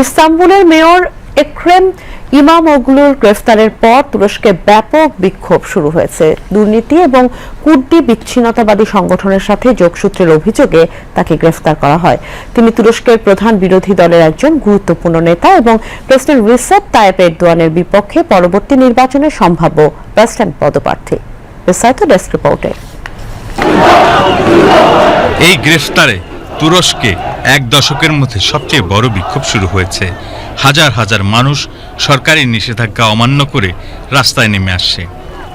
ইস্তাম্বুলের mayor এক্রেম ইমামোগলুর গ্রেফতারের পর তুরস্কে ব্যাপক বিক্ষোভ শুরু হয়েছে। দুর্নীতি এবং কুর্দি বিচ্ছিন্নতাবাদী সংগঠনের সাথে যোগসূত্রের অভিযোগে তাকে গ্রেফতার করা হয়। তিনি তুরস্কের প্রধান বিরোধী দলের একজন গুরুত্বপূর্ণ নেতা এবং প্রেসিডেন্ট রিসেপ তায়েব এরদোয়ানের বিপক্ষে পরবর্তী নির্বাচনের সম্ভাব্য প্রেসিডেন্ট পদপ্রার্থী। বিস্তারিত ডেস্ক রিপোর্টে। এই গ্রেফতারে তুরস্কে এক দশকের মধ্যে সবচেয়ে বড় বিক্ষোভ শুরু হয়েছে। হাজার হাজার মানুষ সরকারি নিষেধাজ্ঞা অমান্য করে রাস্তায় নেমে আসছে।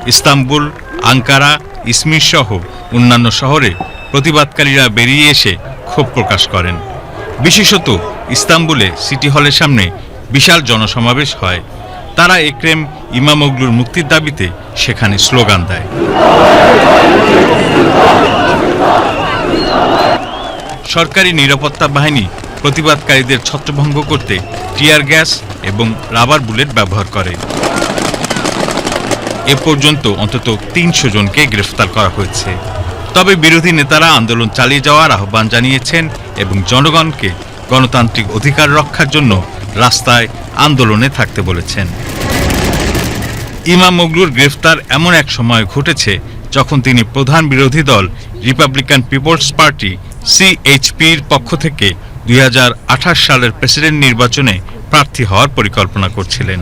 ইস্তাম্বুল, আঙ্কারা, ইসমির সহ অন্যান্য শহরে প্রতিবাদকারীরা বেরিয়ে এসে ক্ষোভ প্রকাশ করেন। বিশেষত ইস্তাম্বুলে সিটি হলের সামনে বিশাল জনসমাবেশ হয়। তারা একরেম ইমামগলুর মুক্তির দাবিতে সেখানে স্লোগান দেয়। সরকারি নিরাপত্তা বাহিনী প্রতিবাদকারীদের ছত্রভঙ্গ করতে টিয়ার গ্যাস এবং রাবার বুলেট ব্যবহার করে। এ পর্যন্ত অন্তত তিনশো জনকে গ্রেফতার করা হয়েছে। তবে বিরোধী নেতারা আন্দোলন চালিয়ে যাওয়ার আহ্বান জানিয়েছেন এবং জনগণকে গণতান্ত্রিক অধিকার রক্ষার জন্য রাস্তায় আন্দোলনে থাকতে বলেছেন। ইমাম মগলুর গ্রেফতার এমন এক সময় ঘটেছে যখন তিনি প্রধান বিরোধী দল রিপাবলিকান পিপলস পার্টি সিএইচপির পক্ষ থেকে দুই হাজার আঠাশ সালের প্রেসিডেন্ট নির্বাচনে প্রার্থী হওয়ার পরিকল্পনা করছিলেন।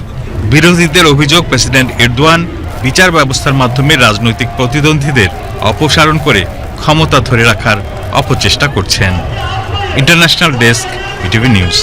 বিরোধীদের অভিযোগ, প্রেসিডেন্ট এরদোয়ান বিচার ব্যবস্থার মাধ্যমে রাজনৈতিক প্রতিদ্বন্দ্বীদের অপসারণ করে ক্ষমতা ধরে রাখার অপচেষ্টা করছেন। International desk ETV news.